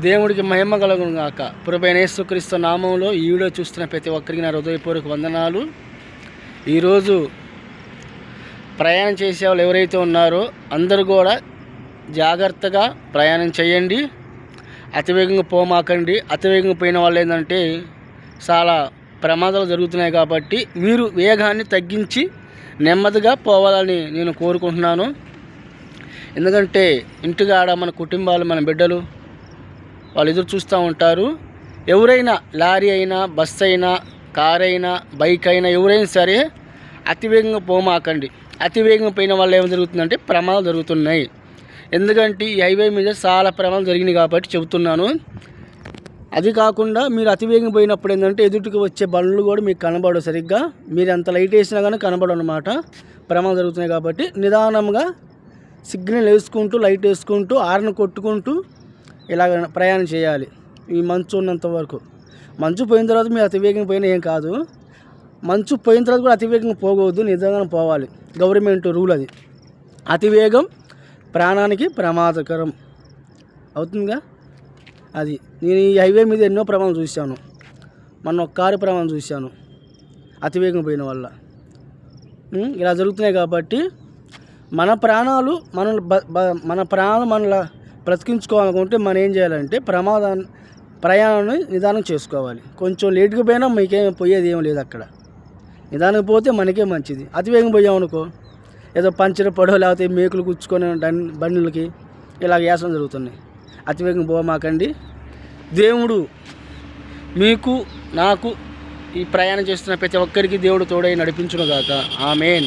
దేవుడికి మహిమ కలుగును గాక. పురపైన యేసుక్రీస్తు నామంలో ఈ వీడియో చూస్తున్న ప్రతి ఒక్కరికి నా హృదయపూర్వక వందనాలు. ఈరోజు ప్రయాణం చేసే వాళ్ళు ఎవరైతే ఉన్నారో అందరూ కూడా జాగ్రత్తగా ప్రయాణం చేయండి. అతివేగంగా పోమాకండి. అతివేగంగా పోయిన వాళ్ళు ఏంటంటే చాలా ప్రమాదాలు జరుగుతున్నాయి కాబట్టి మీరు వేగాన్ని తగ్గించి నెమ్మదిగా పోవాలని నేను కోరుకుంటున్నాను. ఎందుకంటే ఇంటికాడ మన కుటుంబాలు మన బిడ్డలు వాళ్ళు ఎదురు చూస్తూ ఉంటారు. ఎవరైనా లారీ అయినా బస్సు అయినా కార్ అయినా బైక్ అయినా ఎవరైనా సరే అతివేగంగా పోమాకండి. అతివేగంగా పోయిన వల్ల ఏం జరుగుతుందంటే ప్రమాదాలు జరుగుతున్నాయి. ఎందుకంటే ఈ హైవే మీద చాలా ప్రమాదాలు జరిగినాయి కాబట్టి చెబుతున్నాను. అది కాకుండా మీరు అతివేగంగా పోయినప్పుడు ఏంటంటే ఎదుటికి వచ్చే బండ్లు కూడా మీకు కనబడవు సరిగ్గా. మీరు ఎంత లైట్ వేసినా కానీ కనబడవు అనమాట ప్రమాదం జరుగుతున్నాయి కాబట్టి నిదానంగా సిగ్నల్ వేసుకుంటూ లైట్ వేసుకుంటూ ఆర్న కొట్టుకుంటూ ఇలాగ ప్రయాణం చేయాలి. ఈ మంచు ఉన్నంత వరకు. మంచు పోయిన తర్వాత మీరు అతివేగంగా పోయినా ఏం కాదు. మంచు పోయిన తర్వాత కూడా అతివేగంగా పోకూడదు నిజంగా పోవాలి. గవర్నమెంట్ రూల్ అది. అతివేగం ప్రాణానికి ప్రమాదకరం. అవుతుందిగా? అది. నేను ఈ హైవే మీద ఎన్నో ప్రమాదం చూశాను. మొన్న ఒక కారు ప్రమాదం చూశాను. అతివేగం పోయిన వల్ల. ఇలా జరుగుతున్నాయి కాబట్టి మన ప్రాణాలు మన మన ప్రాణాలు మన బ్రతికించుకోవాలనుకుంటే మనం ఏం చేయాలంటే ప్రమాదాన్ని ప్రయాణాన్ని నిదానం చేసుకోవాలి. కొంచెం లేటుగా పోయినా మీకేం పోయేది ఏం లేదు అక్కడ. నిదానం పోతే మనకే మంచిది. అతివేగం పోయామనుకో ఏదో పంచర్ పడవ లేకపోతే మేకులు గుచ్చుకొని బండ్లకి ఇలా వేసం జరుగుతున్నాయి అతివేగం పోమాకండి. దేవుడు మీకు నాకు ఈ ప్రయాణం చేస్తున్న ప్రతి ఒక్కరికి దేవుడు తోడై నడిపించును గాక ఆమెన్.